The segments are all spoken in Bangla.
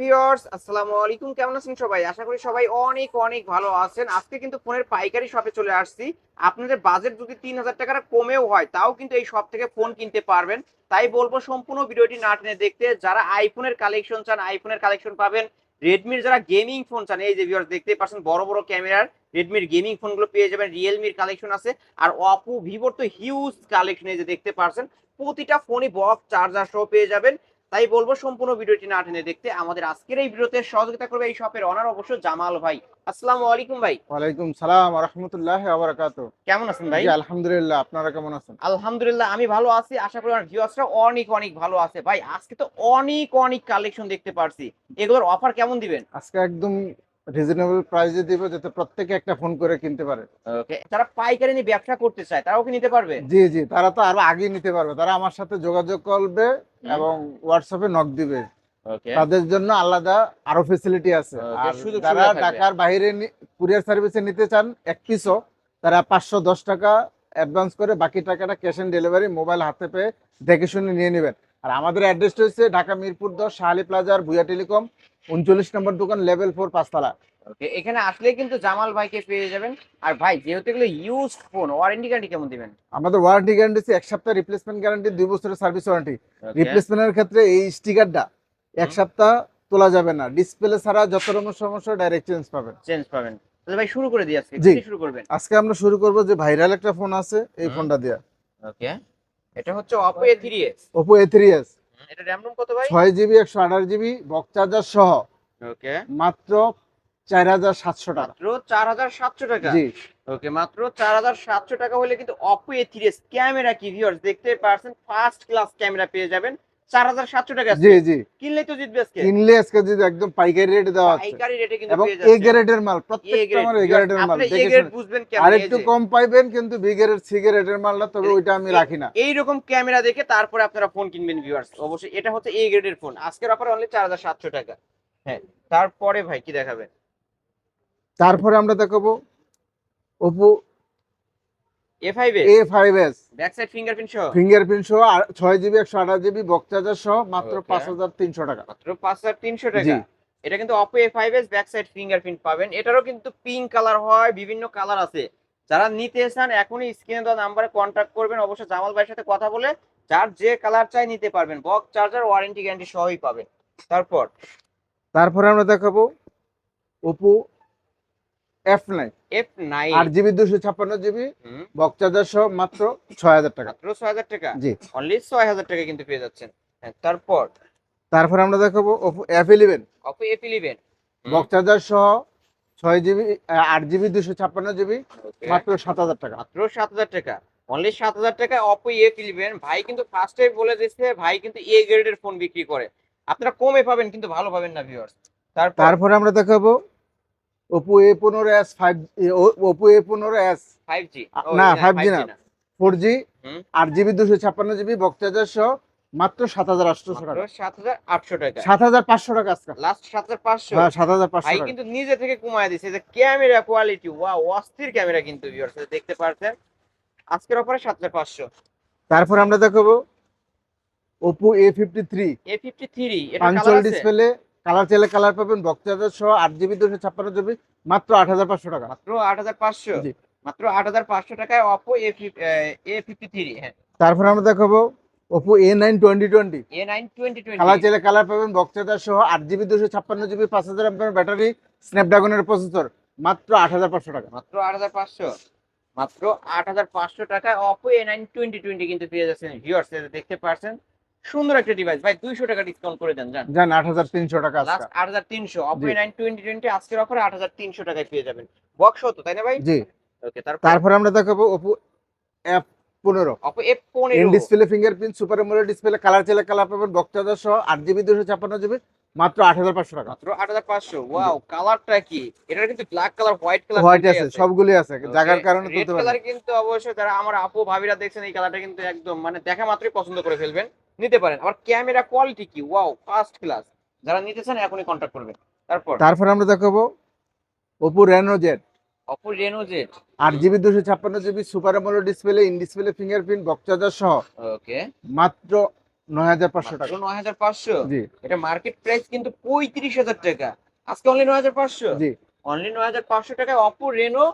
ভিউয়ার্স আসসালামু আলাইকুম। কেমন আছেন সবাই? আশা করি সবাই অনেক অনেক ভালো আছেন। আজকে কিন্তু ফোনের পাইকারি শপে চলে আসছি। আপনাদের বাজেট যদি তিন হাজার টাকার কমেও হয়, তাও কিন্তু এই শপ থেকে ফোন কিনতে পারবেন। তাই বলব, সম্পূর্ণ ভিডিওটি না টেনে দেখতে যারা আইফোনের কালেকশন চান আইফোনের কালেকশন পাবেন। রেডমির যারা গেমিং ফোন চান, এই যে ভিউয়ার্স দেখতে পাচ্ছেন, বড় বড় ক্যামেরার রেডমির গেমিং ফোনগুলো পেয়ে যাবেন। রিয়েলমির কালেকশন আছে। আর অপো ভিভোর তো হিউজ কালেকশন এই যে দেখতে পাচ্ছেন। প্রতিটা ফোনই বক্স চার্জার সহ পেয়ে যাবেন। তাই বলব সম্পূর্ণ ভিডিওটি না টেনে দেখতে আমাদের আজকের এই ভিডিওতে সহযোগিতা করবে এই শপের অনার অবশ্য জামাল ভাই। আসসালামু আলাইকুম ভাই। ওয়ালাইকুম সালাম রহমতুল্লাহ বারাকাতু কেমন আছেন ভাই? আলহামদুলিল্লাহ আপনারা কেমন আছেন? আলহামদুলিল্লাহ আমি ভালো আছি। আশা করি আমার ভিউয়ার্সরা অনেক অনেক ভালো আছে। ভাই আজকে তো অনেক অনেক কালেকশন দেখতে পারছি। এগুলোর অফার কেমন দিবেন? আজকে একদম রিজনেবল প্রাইসে দিব যাতে প্রত্যেকে একটা ফোন করে কিনতে পারে। ওকে যারা পাইকারি নিয়ে ব্যবসা করতে চায় তারাও কি নিতে পারবে? জি জি তারা তো আরও আগে নিতে পারবে। তারা আমার সাথে যোগাযোগ করবে এবং হোয়াটসঅ্যাপে নক দিবে। ওকে তাদের জন্য আলাদা আরও ফেসিলিটি আছে। আর যারা সুবিধা থাকবে। ঢাকার বাইরে কুরিয়ার সার্ভিসে নিতে চান এক পিসও তারা পাঁচশো দশ টাকা অ্যাডভান্স করে বাকি টাকাটা ক্যাশ অন ডেলিভারি মোবাইল হাতে পেয়ে দেখে শুনে নিয়ে নেবেন। আর আমাদের অ্যাড্রেসটা হচ্ছে ঢাকা মিরপুর দশ শাহালি প্লাজার ভুয়া টেলিকম উনচল্লিশ নম্বর দোকান লেভেল ফোর পাঁচতলা। ওকে এখানে আসলে কিন্তু জামাল ভাইকে পেয়ে যাবেন। আর ভাই যেহেতু এগুলো ইউজ ফোন ওয়ারেন্টি গ্যারান্টি কেমন দিবেন? আমাদের ওয়ারেন্টি গ্যারান্টি এক সপ্তাহ রিপ্লেসমেন্ট গ্যারান্টি দুই বছরের সার্ভিস ওয়ারেন্টি. রিপ্লেসমেন্টের ক্ষেত্রে এই স্টিকারটা এক সপ্তাহ তোলা যাবে না। ডিসপ্লে ছাড়া যত রকম সমস্যা ডাইরেক্ট চেঞ্জ পাবেন। চেঞ্জ পাবেন। তাহলে ভাই শুরু করে দিই আজকে। কি শুরু করবেন। আজকে আমরা শুরু করব যে ভাইরাল একটা ফোন আছে এই ফোনটা দিয়ে। ওকে এটা হচ্ছে Oppo A3s Oppo A3s এটা RAM ROM কত ভাই? ছয় জিবি একশো আঠাশ জিবি বক চার্জার সহ। ওকে মাত্র চার হাজার সাতশো টাকা। মাত্র 4700 টাকা। জি। ওকে মাত্র 4700 টাকা হলে কিন্তু Oppo A3s ক্যামেরা কি ভিউয়ার্স দেখতে পারছেন ফার্স্ট ক্লাস ক্যামেরা পেয়ে যাবেন। 4700 টাকা জি জি। কিনলেই তো জিতবে আজকে। কিনলে আজকে একদম পাইকারি রেটে দেওয়া হচ্ছে পাইকারি রেটে কিন্তু এবং এ গ্রেডের মাল প্রত্যেকটা আমার এ গ্রেডের মাল আপনি A দেখে grade শুনে। আর একটু কম পাইবেন কিন্তু বি গ্রেড সি গ্রেডের মালটা তবে ওইটা আমি রাখি না। এইরকম ক্যামেরা দেখে তারপরে আপনারা ফোন কিনবেন ভিউয়ার্স অবশ্যই এটা হচ্ছে এ গ্রেডের ফোন আজকের অফার অনলি 4700 টাকা। হ্যাঁ তারপরে ভাই কি দেখাবেন? তারপরে আমরা দেখাবো Oppo A5 A A five S back side fingerprint সহ? ফিঙ্গারপ্রিন্ট সহ ছয় জিবি একশো আঠাশ জিবি বক চার্জার সহ মাত্র পাঁচ হাজার তিনশো টাকা। মাত্র 5300 টাকা? জি। এটা কিন্তু Oppo A5s back side fingerprint পাবেন। এটারও কিন্তু পিঙ্ক কালার হয় বিভিন্ন কালার আছে। যারা নিতে চান এখনই স্ক্রিনে দেওয়া নাম্বারে কন্ট্যাক্ট করবেন। অবশ্যই জামাল ভাইয়ের সাথে কথা বলে যার যে কালার চাই নিতে পারবেন। বক্স চার্জার ওয়ারেন্টি গ্যারান্টি সহই পাবেন। তারপর? তারপরে আমরা দেখাবো ওপো এফ নাইন F9 আট জিবি দুশো ছাপ্পান্ন জিবি বক চার্জার সহ মাত্র ছয় হাজার টাকা। মাত্র 6000 টাকা? জি। অনলি 6000 টাকা কিন্তু পেয়ে যাচ্ছেন। হ্যাঁ, তারপর? তারপরে আমরা দেখাবো Oppo F eleven Oppo F11 হুম, বক চার্জার সহ ছয় জিবি আট জিবি দুশো ছাপ্পান্ন জিবি মাত্র সাত হাজার টাকা। মাত্র 7000 টাকা। অনলি 7000 টাকা Oppo A11 ভাই কিন্তু ফার্স্টে বলে দিয়েছে ভাই কিন্তু এ গ্রেডের ফোন বিক্রি করে। আপনারা কমে পাবেন কিন্তু ভালো পাবেন না ভিউয়ার্স তারপরে আমরা দেখাবো ওপো এ পনেরো এস ফাইভ ওপো এ পনেরো এস 5G ও, না, এটা 5G না। Four G. আট জিবি দুশো ছাপ্পান্ন জিবি বক সহ মাত্র সাত হাজার আটশো টাকা। 7800 টাকা। সাত হাজার পাঁচশো টাকা আজকে। লাস্ট 7500 হ্যাঁ সাত হাজার পাঁচশো কিন্তু নিজে থেকে কমায় দিছে। যে ক্যামেরা কোয়ালিটি ওয়াও অস্থির ক্যামেরা কিন্তু ভিউয়ার্স দেখতে পারছেন? আজকের অফারে 7500 তারপর আমরা দেখাবো Oppo A fifty three A53 এটা পাঞ্চল ডিসপ্লে কালার চাইলে কালার পাবেন বক চার্জার সহ আট জিবি দুশো ছাপ্পান্ন জিবি মাত্র আট হাজার পাঁচশো টাকা। মাত্র 8500 জি। মাত্র 8500 টাকায় Oppo A53 হ্যাঁ। তারপর আমরা দেখাবো Oppo A nine twenty twenty A9 2020 colour চাইলে কালার পাবেন বক চার্জার সহ আট জিবি দুশো ছাপ্পান্ন জিবি পাঁচ হাজার ব্যাটারি স্ন্যাপড্রাগনের প্রসেসর মাত্র আট হাজার পাঁচশো টাকা। মাত্র 8500 মাত্র 8500 টাকায় Oppo A9 2020 কিন্তু পেয়ে যাচ্ছেন। ভিউয়ার্স দেখতে পারছেন সুন্দর একটা ডিভাইস ভাই 200 টাকা ডিসকাউন্ট করে দেন জান। জান আট হাজার তিনশো টাকা আজকে। লাস্ট 8300 Oppo জি। A9 2020 আজকের অফারে 8300 টাকায় পেয়ে যাবেন। বক্স হতো তাই না ভাই? জি। ওকে তারপর? তারপর আমরা দেখাবো অপো এফ পনেরো। Oppo N F15 display fingerprint super AMOLED display colour চাইলে কালার পাবেন বক্স চার্জার সহ আট জিবি দুশো ছাপ্পান্ন জিবি মাত্র আট হাজার পাঁচশো টাকা। মাত্র 8500 ওয়াও কালারটা কি? এটার কিন্তু black colour white colour white আছে সবগুলি আছে। জায়গার কারণে তুলতে কালার কিন্তু অবশ্যই যারা আমার আপু ভাবিরা দেখছেন এই কালারটা কিন্তু একদম মানে দেখা মাত্রই পছন্দ করে ফেলবেন। নিতে পারেন। আবার ক্যামেরা কোয়ালিটি কি? ওয়াও ফার্স্ট ক্লাস যারা নিতে চান এখনই কন্টাক্ট করবেন। তারপর? তারপর আমরা দেখাবো Oppo Reno Z Oppo Reno Z আট জিবি দুশো ছাপ্পান্ন GB super display in display fingerprint box charger সহ। ওকে মাত্র নয় হাজার পাঁচশো। টাকা মাত্র নয় হাজার পাঁচশো? জি। এটা মার্কেট প্রাইস কিন্তু পঁয়ত্রিশ হাজার টাকা। আজকে অনলি জি। টাকায় Oppo Reno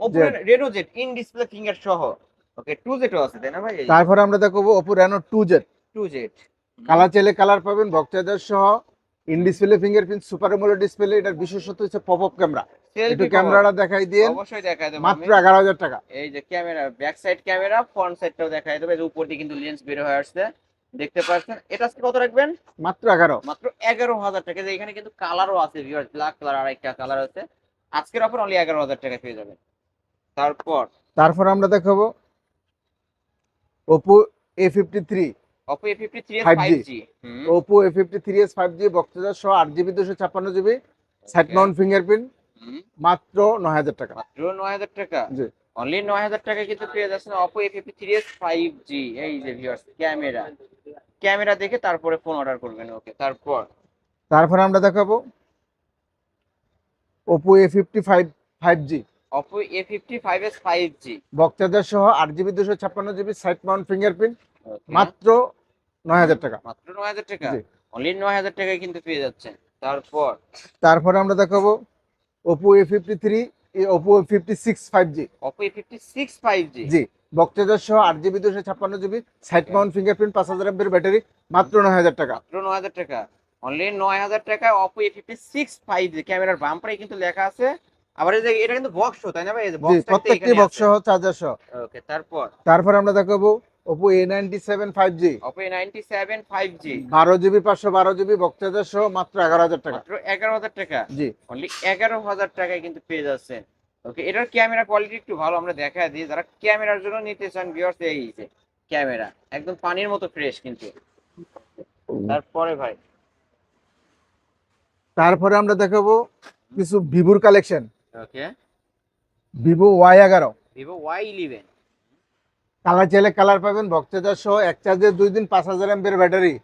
Oppo Reno Z in display finger সহ। ওকে টু জেটও আছে তাই না ভাই? তারপরে আমরা দেখাবো Reno two Z two Z colour চাইলে কালার পাবেন বক্স চার্জার সহ। In display fingerprint super display এটার বিশেষত্ব হচ্ছে পপ আপ ক্যামেরা একটু ক্যামেরাটা দেখাই দিয়ে অবশ্যই দেখায় দেবো মাত্র আমি। এগারো হাজার টাকা। এই যে camera back side camera front সাইডটাও দেখায় দেবে। উপর দিয়ে কিন্তু লেন্স বের হয়ে আসছে। দেখতে পাচ্ছেন। এটা আজকে কত রাখবেন? মাত্র এগারো। মাত্র এগারো হাজার টাকা। যে এখানে কিন্তু কালারও আছে ভিউয়ার্স ব্ল্যাক কালার আর একটা কালার আছে। আজকের অফার অনলি এগারো হাজার টাকা পেয়ে যাবেন। তারপর? তারপর আমরা দেখাবো Oppo A fifty three Oppo A fifty three 5G five G Oppo A fifty three S five G সহ আট জিবি দুশো ছাপ্পান্ন জিবি সাইড মাউন্ট ফিঙ্গারপ্রিন্ট মাত্র নয় হাজার টাকা। মাত্র নয় হাজার টাকা। জি। অনলি নয় হাজার টাকা কিন্তু পেয়ে যাচ্ছেন Oppo A fifty three S five G এই যে ভিউয়ার্স ক্যামেরা ক্যামেরা দেখে তারপরে ফোন অর্ডার করবেন ওকে তারপর। তারপর আমরা দেখাবো Oppo A fifty five five G Oppo A fifty five S five G charger সহ আট জিবি দুশো ছাপ্পান্ন জিবি সাইড মাউন্ট ফিঙ্গারপ্রিন্ট মাত্র নয় হাজার টাকা। মাত্র নয় হাজার টাকা। অনলি নয় হাজার টাকায় কিন্তু পেয়ে যাচ্ছেন। তারপর? তারপর আমরা দেখাবো Oppo A fifty three G Oppo A fifty six five G G সহ আট জিবি দুশো ছাপ্পান্ন জিবি সাইড মাউন্ট ফিঙ্গারপ্রিন্ট পাঁচ হাজার এমপের ব্যাটারি মাত্র নয় হাজার টাকা। মাত্র নয় হাজার টাকা। অনলি নয় হাজার টাকায় Oppo A fifty six five G ক্যামেরার বাম্পারে কিন্তু লেখা আছে। আবার এই যে এটা কিন্তু বক্স তাই না ভাই? প্রত্যেকটি বক্স সহ চার্জার সহ ওকে তারপর? তারপর আমরা দেখাবো সেভেন ফাইভ জি বারো জিবি পাঁচশো বারো জিবি বক্স সহ মাত্র এগারো হাজার টাকা। মাত্র এগারো হাজার টাকা? জি। অনলি এগারো হাজার টাকায় কিন্তু পেয়ে যাচ্ছেন। ওকে এটার ক্যামেরা কোয়ালিটি একটু ভালো আমরা দেখা দিই। যারা ক্যামেরার জন্য নিতে চান ভিউয়ার্স এই যে ক্যামেরা একদম পানির মতো ফ্রেশ কিন্তু। তারপরে ভাই। তারপরে আমরা দেখাবো কিছু ভিভোর কালেকশন ওকে ভিভো ওয়াই এগারো। ভিভো ওয়াই ইলেভেন কালার চাইলে কালার পাবেন বক্স সহ এক চার্জে দুই দিন পাঁচ হাজার এমপের ব্যাটারি।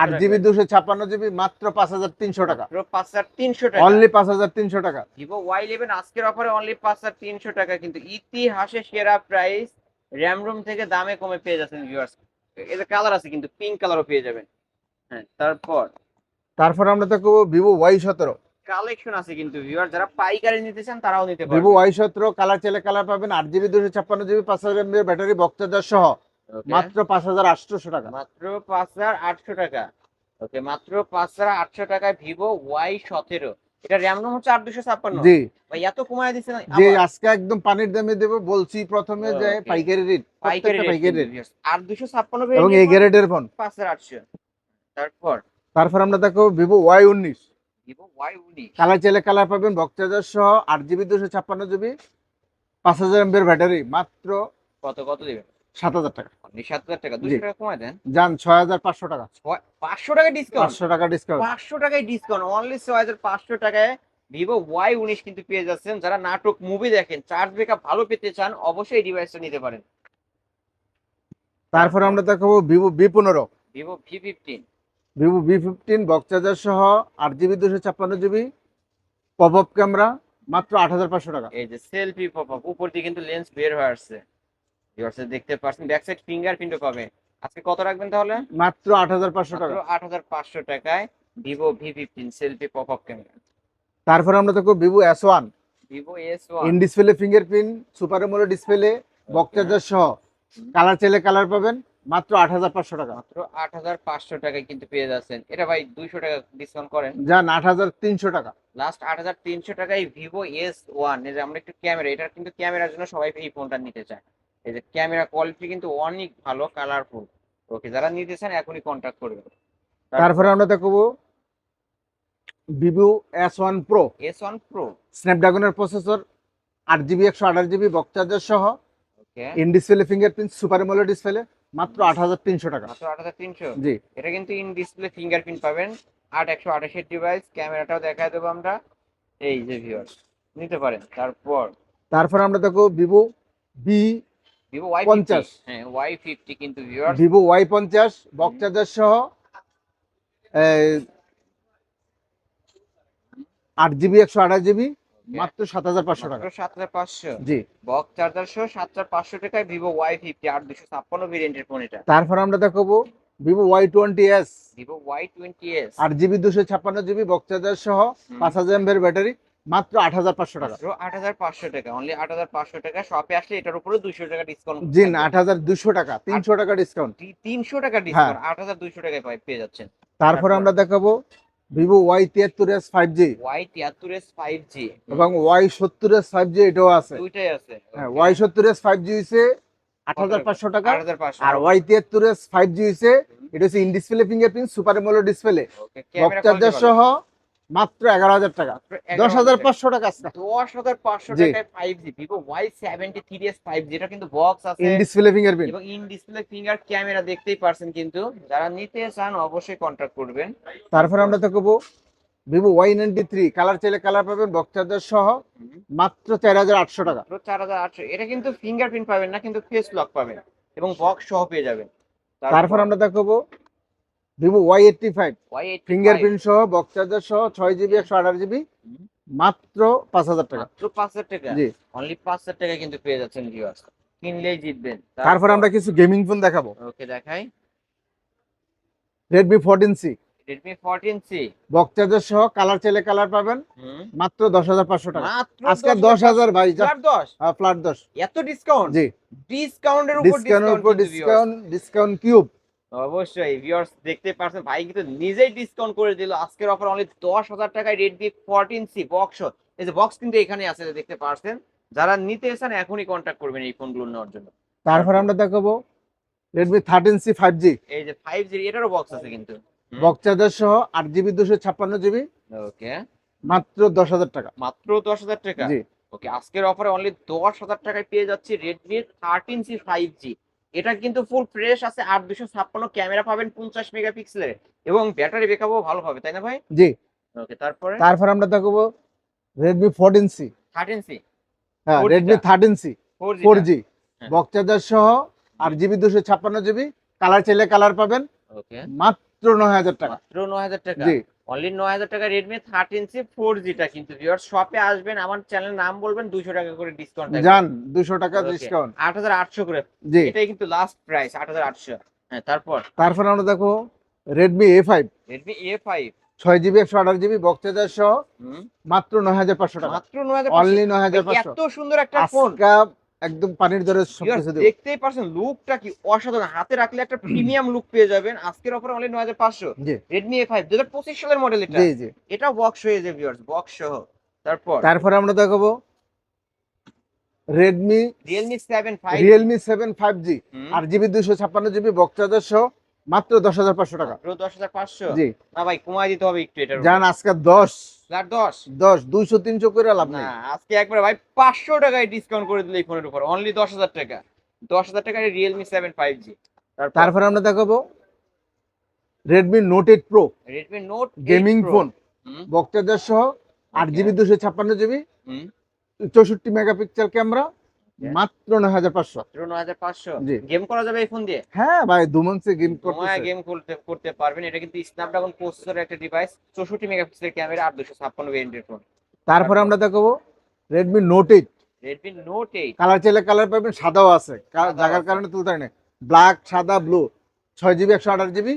আট জিবি দুশো ছাপ্পান্ন জিবি মাত্র পাঁচ হাজার তিনশো টাকা। পাঁচ হাজার তিনশো টাকা। অনলি পাঁচ হাজার তিনশো টাকা। ভিভো ওয়াই ইলেভেন আজকের অফারে অনলি পাঁচ হাজার তিনশো টাকা কিন্তু ইতিহাসে সেরা প্রাইস র্যাম রুম থেকে দামে কমে পেয়ে যাচ্ছেন ভিউয়ার্স এদের কালার আছে কিন্তু পিঙ্ক কালারও পেয়ে যাবেন। হ্যাঁ তারপর? তারপর আমরা দেখব ভিভো ওয়াই সতেরো। কালেকশন আছে কিন্তু ভিউয়ার যারা পাইকারি নিতে চান তারাও নিতে ভিভো পারবে ওয়াই সতেরো কালার চাইলে কালার পাবেন আট জিবি দুশো ছাপ্পান্ন জিবি পাঁচ হাজার ব্যাটারি চার্জার সহ। মাত্র পাঁচ হাজার আটশোশো টাকা। মাত্র পাঁচ হাজার আটশো টাকা। ওকে মাত্র পাঁচ হাজার আটশো টাকায় ভিভো ওয়াই সতেরো। এটা র্যাম রোম হচ্ছে আট দুশো ছাপ্পান্ন। জি। ভাই এত কমায় দিচ্ছে যে আজকে একদম পানির দামে দেবো বলছি প্রথমে যে পাইকারি রেট পাইকারি পাইকারি রেট আট দুশো ছাপ্পান্ন এবং এই গ্রেডের ফোন পাঁচ হাজার আটশো। তারপর? তারপর আমরা দেখো ভিভো ভিভো ওয়াই উনিশ। কালার চাইলে কালার পাবেন বক্স চার্জার সহ আট জিবি দুশো ছাপ্পান্ন জিবি পাঁচ হাজার এমপের ব্যাটারি মাত্র কত কত দিবেন? সাত হাজার টাকা। সাত হাজার টাকা দুশো টাকা কমায় দেন। যান ছয় হাজার পাঁচশো টাকা। পাঁচশো টাকা ডিসকাউন্ট পাঁচশো টাকা ডিসকাউন্ট পাঁচশো টাকায় ডিসকাউন্ট অনলি ছয় হাজার পাঁচশো টাকায় ভিভো ওয়াই উনিশ কিন্তু পেয়ে যাচ্ছেন। যারা নাটক মুভি দেখেন চার্জ ব্রেকআপ ভালো পেতে চান অবশ্যই এই ডিভাইসটা নিতে পারেন। তারপর আমরা দেখাবো ভিভো বি পনেরো। Vivo V fifteen Vivo V fifteen box charger সহ আট জিবি দুশো ছাপ্পান্ন জিবি পপ আপ ক্যামেরা মাত্র আট হাজার পাঁচশো টাকা। এই যে সেলফি পপ আপ উপর দিয়ে কিন্তু লেন্স বের হয়ে আসছে। দেখতে পাচ্ছেন ব্যাক সাইড ফিঙ্গারপ্রিন্টও পাবে। আজকে কত রাখবেন তাহলে? মাত্র আট হাজার পাঁচশো টাকা। আট হাজার পাঁচশো টাকায় Vivo V fifteen selfie pop up camera তারপরে আমরা দেখো Vivo S one Vivo S in one display fingerprint super AMOLED display box charger সহ। কালার চাইলে কালার পাবেন। মাত্র আট হাজার পাঁচশো টাকা। মাত্র আট হাজার পাঁচশো টাকায় কিন্তু পেয়ে যাচ্ছেন। এটা ভাই দুইশো টাকা ডিসকাউন্ট করেন। যান আট হাজার তিনশো টাকা। লাস্ট আট হাজার তিনশো টাকায় ভিভো এস ওয়ান এই যে আমরা একটু ক্যামেরা এটা কিন্তু ক্যামেরার জন্য সবাই এই ফোনটা নিতে চায়। এই যে ক্যামেরা কোয়ালিটি কিন্তু অনেক ভালো কালারফুল ওকে যারা নিতে চান এখনই কন্ট্যাক্ট করবেন তারপরে আমরা দেখব Vivo S one pro S one pro স্ন্যাপড্রাগনের processor আট জিবি একশো আঠাশ জিবি বক্স চার্জার সহ। In display fingerprint super AMOLED display মাত্র আট হাজার তিনশো টাকা। মাত্র আট হাজার তিনশো? জি। এটা কিন্তু ইন ডিসপ্লে ফিঙ্গারপ্রিন্ট পাবেন। আট একশো আঠাশের ডিভাইস ক্যামেরাটাও দেখায় দেবো আমরা। এই যে ভিউয়ার নিতে পারেন। তারপর? তারপর আমরা দেখো ভিভো বি ভিভো ওয়াই পঞ্চাশ। হ্যাঁ ওয়াই ফিফটি কিন্তু ভিউয়ার ভিভো ওয়াই পঞ্চাশ বক্স চার্জার সহ আট জিবি একশো আঠাশ জিবি মাত্র সাত হাজার পাঁচশো টাকা। সাত হাজার পাঁচশো। জি। বক্স চার্জার সহ সাত হাজার পাঁচশো টাকায় ভিভো ওয়াই ফিফটি আট দুশো ছাপ্পান্ন ভেরিয়েন্টের ফোন এটা। তারপর আমরা দেখাবো Vivo Y twenty S Vivo Y twenty S আট জিবি দুশো ছাপ্পান্ন জিবি বক্সাজার সহ পাঁচ হাজার এমবের ব্যাটারি মাত্র আট হাজার পাঁচশো টাকা। আট হাজার পাঁচশো টাকা। অনলি আট হাজার পাঁচশো টাকা। শপে আসলে এটার উপরে দুইশো টাকা ডিসকাউন্ট জি না আট হাজার দুশো টাকা তিনশো টাকা ডিসকাউন্ট তিনশো টাকা ডিসকাউন্ট আট হাজার দুইশো টাকায় পেয়ে যাচ্ছেন। তারপর? আমরা দেখাবো ভিভো ওয়াই তিয়াত্তর এস ফাইভ জি ওয়াই তিয়াত্তর এস ফাইভ জি এবং ওয়াই সত্তর এস ফাইভ জি এটাও আছে। দুইটাই আছে। হ্যাঁ ওয়াই সত্তর এস ফাইভ জি হয়েছে আট হাজার পাঁচশো টাকা। আর ওয়াই তিয়াত্তর এস ফাইভ জি হয়েছে এটা হচ্ছে in display fingerprint super AMOLED display box charger সহ মাত্র এগারো হাজার টাকা। দশ হাজার পাঁচশো টাকা আছে। দশ হাজার পাঁচশো টাকায় five G Vivo Y seventy three S five G এটা কিন্তু বক্স আছে। ইন ডিসপ্লে ফিঙ্গারপ্রিন্ট এবং ইন ডিসপ্লে ফিঙ্গার ক্যামেরা দেখতেই পারছেন কিন্তু যারা নিতে চান অবশ্যই কন্ট্যাক্ট করবেন। তারপর আমরা দেখাবো Vivo Y ninety three colour চাইলে কালার পাবেন বক চার্জার সহ মাত্র চার হাজার আটশো টাকা। চার হাজার আটশো। এটা কিন্তু ফিঙ্গারপ্রিন্ট পাবেন না কিন্তু ফেস লক পাবেন। এবং বক্স সহ পেয়ে যাবেন। তারপর আমরা দেখাবো Vivo Y eighty five fingerprint সহ বক চার্জার সহ ছয় জিবি একশো আঠাশ জিবি মাত্র পাঁচ হাজার টাকা। মাত্র পাঁচ হাজার টাকা? জি। অনলি পাঁচ হাজার টাকা কিন্তু পেয়ে যাচ্ছেন ভিউয়ার্স কিনলেই জিতবেন। তারপর আমরা কিছু গেমিং ফোন দেখাবো। ওকে দেখাই। Redmi fourteen C Redmi fourteen C box charger সহ কালার চাইলে কালার পাবেন। মাত্র দশ হাজার পাঁচশো টাকা। মাত্র আজকে দশ হাজার ভাই চার দশ। ফ্ল্যাট দশ। এত ডিসকাউন্ট জি। ডিসকাউন্টের উপর ডিসকাউন্টের উপর ডিসকাউন্ট ডিসকাউন্ট ডিসকাউন্ট কিউব অবশ্যই ভিউয়ার্স দেখতে পারছেন ভাই কিন্তু নিজেই ডিসকাউন্ট করে দিল। আজকের অফার অনলি দশ হাজার টাকায় রেডমি ফোরটিন সি বক্স এই যে বক্স কিন্তু এখানে আছে দেখতে পারছেন। যারা নিতে চান এখনই কন্ট্যাক্ট করবেন এই ফোনগুলো নেওয়ার জন্য। তারপর আমরা দেখাবো Redmi thirteen C five G এই যে ফাইভ জি এটারও বক্স আছে কিন্তু। বক চার্জার সহ আট জিবি দুশো ছাপ্পান্ন জিবি ওকে মাত্র দশ হাজার টাকা। মাত্র দশ হাজার টাকা? জি। ওকে আজকের অফারে অনলি দশ হাজার টাকায় পেয়ে যাচ্ছি Redmi thirteen C five G এটা কিন্তু ফুল ফ্রেশ আছে আট দুশো ছাপ্পান্ন ক্যামেরা পাবেন পঞ্চাশ মেগাপিক্সেলের এবং ব্যাটারি ব্যাকআপও ভালো হবে তাই না ভাই? জি। ওকে তারপরে? তারপর আমরা দেখাবো Redmi fourteen C thirteen C হ্যাঁ 4G Redmi thirteen C four G. Box charger সহ আট জিবি দুশো ছাপ্পান্ন জিবি। কালার চাইলে কালার পাবেন। ওকে মাত্র নয় হাজার টাকা। মাত্র নয় হাজার টাকা। জি। অনলি নয় হাজার টাকা রেডমি থার্টিন সি ফোর জিটা কিন্তু ভিউয়ার শপে আসবেন আমার চ্যানেল নাম বলবেন দুইশো টাকা করে ডিসকাউন্ট জান দুশো টাকা ডিসকাউন্ট আট হাজার আটশো করে। জি। এটাই কিন্তু লাস্ট প্রাইস আট হাজার আটশো। হ্যাঁ তারপর? তারপর আমরা দেখো Redmi A five Redmi A five ছয় জিবি একশো আঠাশ জিবি বক চার্জার সহ মাত্র নয় হাজার পাঁচশো টাকা। মাত্র নয় হাজার অনলি নয় হাজার পাঁচশো। এত সুন্দর একটা ফোন একদম পানির দরে দেখতেই পারছেন লুকটা কি অসাধারণ। হাতে রাখলে একটা প্রিমিয়াম লুক পেয়ে যাবেন। আজকের অফার অনলি নয় হাজার পাঁচশো। রেডমি এ ফাইভ দু হাজার পঁচিশ সালের মডেল এটা। জি জি। এটা বক্স হয়ে যাবে ভিউয়ার্স বক্স সহ। তারপর? তারপরে আমরা দেখাবো Redmi Realme seven five Realme seven five G আট জিবি দুশো ছাপ্পান্ন জিবি বক্স চার্জার সহ। মাত্র দশ হাজার পাঁচশো টাকা। দশ হাজার পাঁচশো? জি। না ভাই কমাই দিতে হবে একটু যান আজকে দশ। দশ? দশ দুইশো তিনশো করে লাভ না আজকে একবার ভাই পাঁচশো টাকায় ডিসকাউন্ট করে দিলে এই ফোনের উপর। অনলি দশ হাজার টাকা। দশ হাজার টাকায় রিয়েলমি সেভেন ফাইভ জি তারপরে? আমরা দেখাবো Redmi note eight pro Redmi note gaming phone box charger সহ আট জিবি দুশো ছাপ্পান্ন জিবি চৌষট্টি মেগাপিক্সেল ক্যামেরা. মাত্র নয় হাজার পাঁচশো। নয় হাজার পাঁচশো। গেম করা যাবে এই ফোন দিয়ে? হ্যাঁ ভাই দু মাসে গেম গেম করতে করতে পারবেন। এটা কিন্তু স্ন্যাপড্রাগন প্রসেসরের একটা ডিভাইস চৌষট্টি মেগাপিক্সেলের ক্যামেরা আর দুশো ছাপ্পান্ন ভেরিয়েন্টের ফোন তারপরে আমরা দেখাবো Redmi note eight Redmi note eight colour চাইলে কালার পাবেন সাদাও আছে। জায়গার কারণে তুলতে না। ব্ল্যাক সাদা ব্লু ছয় জিবি একশো আঠাশ জিবি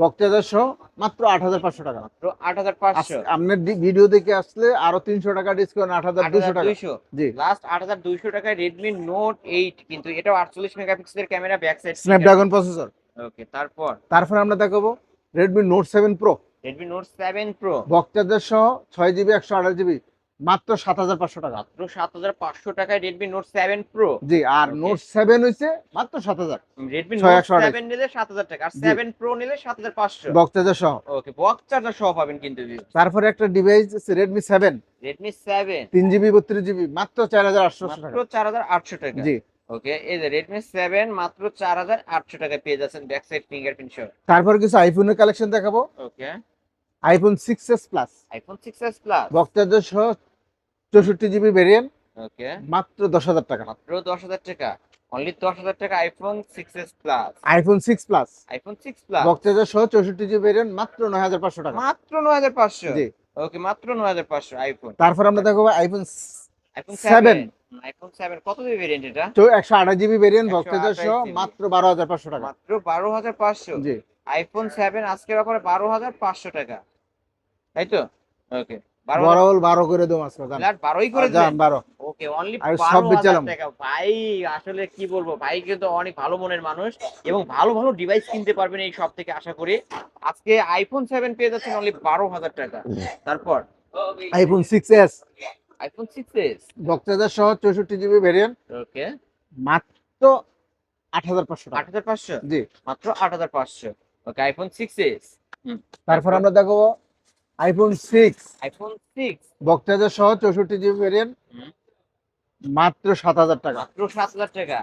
বক্তাজার সহ মাত্র আট হাজার পাঁচশো টাকা। মাত্র আট হাজার পাঁচশো। আপনার ভিডিও দেখে আসলে আরও তিনশো টাকা ডিসকাউন্ট আট হাজার আট দুশো টাকা দুইশো। জি। লাস্ট আট হাজার দুইশো টাকায় রেডমি নোট এইট কিন্তু এটাও আটচল্লিশ মেগাপিক্সেলের camera back side Snapdragon processor okay তারপর? তারপরে আমরা দেখাবো Redmi note seven pro Redmi note seven pro box charger সহ ছয় জিবি একশো আঠাশ জিবি মাত্র সাত হাজার পাঁচশো টাকা। মাত্র সাত হাজার পাঁচশো টাকায় Redmi note seven pro G আর নোট সেভেন হচ্ছে মাত্র সাত হাজার। রেডমি নোট সেভেন নিলে সাত হাজার টাকা আর সেভেন প্রো নিলে সাত হাজার পাঁচশো। বক্তাজার সহ। ওকে বক্স চার্জার সহ পাবেন কিন্তু তারপরে একটা ডিভাইস আছে রেডমি সেভেন রেডমি সেভেন তিন জিবি বত্রিশ জিবি মাত্র চার হাজার আটশো মাত্র চার হাজার আটশো টাকা। জি। ওকে এই যে রেডমি সেভেন মাত্র চার হাজার আটশো টাকা পেয়ে যাচ্ছেন ব্যাক সাইড ফিঙ্গারপ্রিন্ট সহ। তারপর কিছু আইফোনের কালেকশন দেখাবো। Okay iPhone six S plus iPhone six S plus box charger সহ চৌষট্টি জিবি ভেরিয়েন্ট ওকে মাত্র দশ হাজার টাকা। মাত্র দশ হাজার টাকা। অনলি দশ হাজার টাকা iPhone six S plus iPhone six plus iPhone six plus box charger সহ চৌষট্টি জিবি ভেরিয়েন্ট মাত্র নয় হাজার পাঁচশো টাকা। মাত্র নয় হাজার পাঁচশো। জি। ওকে মাত্র নয় হাজার পাঁচশো আইফোন তারপর আমরা দেখাবো iPhone iPhone seven iPhone seven কত দিবে ভেরিয়েন্ট এটা? একশো আঠাশ জিবি ভেরিয়েন্ট বক্তাজার সহ মাত্র বারো হাজার পাঁচশো টাকা। মাত্র বারো হাজার পাঁচশো। জি। আইফোন সেভেন আজকের অফারে বারো হাজার পাঁচশো টাকা। তাই তো? ওকে বড় হল বারো করে দেবো আজকে। ফ্ল্যাট বারোই করে দেন বারো। ওকে অনলি সব বেচালাম। টাকা। ভাই আসলে কি বলব? ভাই কিন্তু অনেক ভালো মনের মানুষ এবং ভালো ভালো ডিভাইস কিনতে পারবেন এই সব থেকে আশা করি। আজকে আইফোন সেভেন পেয়ে যাচ্ছেন অনলি বারো হাজার টাকা। তারপর? IPhone six S iPhone six S box charger সহ চৌষট্টি জিবি ভেরিয়েন্ট ওকে। মাত্র আট হাজার পাঁচশো আট টাকা হাজার পাঁচশো? জি। মাত্র আট হাজার পাঁচশো। ওকে আইফোন সিক্স এস তারপর আমরা দেখো iPhone six iPhone six box charger সহ চৌষট্টি জিবি ভেরিয়েন্ট মাত্র সাত হাজার টাকা। মাত্র সাত হাজার টাকা।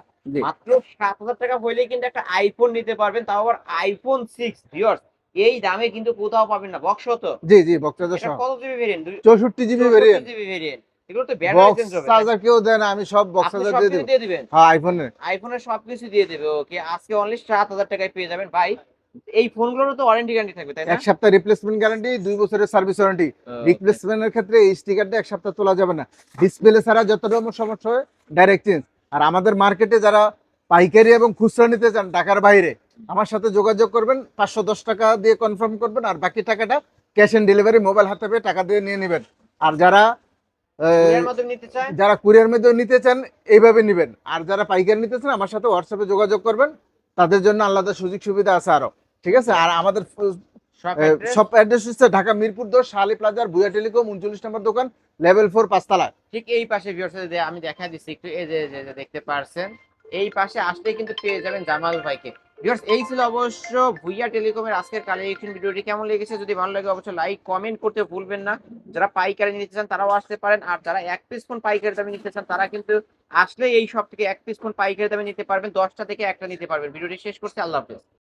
মাত্র সাত হাজার টাকা হইলেই কিন্তু একটা আইফোন নিতে পারবেন তাও আবার আইফোন সিক্স ভিওর্স এই দামে কিন্তু কোথাও পাবেন না। বক্স তো? জি জি বক্তাজার সহ। কত জিবি ভেরিয়েন্ট চৌষট্টি জিবি ভেরিয়েন্ট জিবি ভেরিয়েন্ট এগুলো তো ব্যাটারি চেঞ্জ হবে। চার্জার কেউ দেয় না আমি সব বক্স চার্জার দিয়ে দিবেন? হ্যাঁ আইফোনের আইফোনের সবকিছু দিয়ে দেবে ওকে আজকে অনলি সাত হাজার টাকায় পেয়ে যাবেন। ভাই এই ফোনগুলোরও তো ওয়ারেন্টি গ্যারান্টি থাকবে তাই না? এক সপ্তাহ রিপ্লেসমেন্ট গ্যারান্টি দুই বছরের সার্ভিস ওয়ারেন্টি রিপ্লেসমেন্টের ক্ষেত্রে এই স্টিকারটা এক সপ্তাহ তোলা যাবে না। ডিসপ্লে ছাড়া যত রকম সমস্যা হয় ডাইরেক্ট চেঞ্জ আর আমাদের মার্কেটে যারা পাইকারি এবং খুচরা নিতে চান ঢাকার বাইরে আমার সাথে যোগাযোগ করবেন পাঁচশো দশ টাকা দিয়ে কনফার্ম করবেন আর বাকি টাকাটা ক্যাশ অন ডেলিভারি মোবাইল হাতে পেয়ে টাকা দিয়ে নিয়ে নেবেন। আর যারা আহ, কুরিয়ার মাধ্যমে নিতে চায়? যারা কুরিয়ার মধ্যে নিতে চান এইভাবে নেবেন। আর যারা পাইকারি নিতে চান আমার সাথে হোয়াটসঅ্যাপে যোগাযোগ করবেন। তাদের জন্য আলাদা সুযোগ সুবিধা আছে আরও। ঠিক আছে? আর আমাদের সব অ্যাড্রেস হচ্ছে ঢাকা মিরপুর দশ শালি প্লাজার বুয়া টেলিকম উনচল্লিশ নম্বর দোকান লেভেল ফোর পাঁচতলা ঠিক এই পাশে আমি দেখা দিচ্ছি একটু এই যে দেখতে পারছেন এই পাশে আসলেই কিন্তু পেয়ে যাবেন জামাল ভাইকে। ভিউয়ার্স এই ছিল অবশ্য ভুইয়া টেলিকমের আজকের কালেকশন। ভিডিওটি কেমন লেগেছে? যদি ভালো লাগে অবশ্যই লাইক কমেন্ট করতে ভুলবেন না। যারা পাইকারি নিতে চান তারাও আসতে পারেন। আর যারা এক পিস ফোন পাইকারি দামে নিতে চান তারা কিন্তু আসলে এই সব থেকে এক পিস ফোন পাইকারি দামে নিতে পারবেন। দশটা থেকে একটা নিতে পারবেন। ভিডিওটি শেষ করতে আল্লাহ হাফেজ।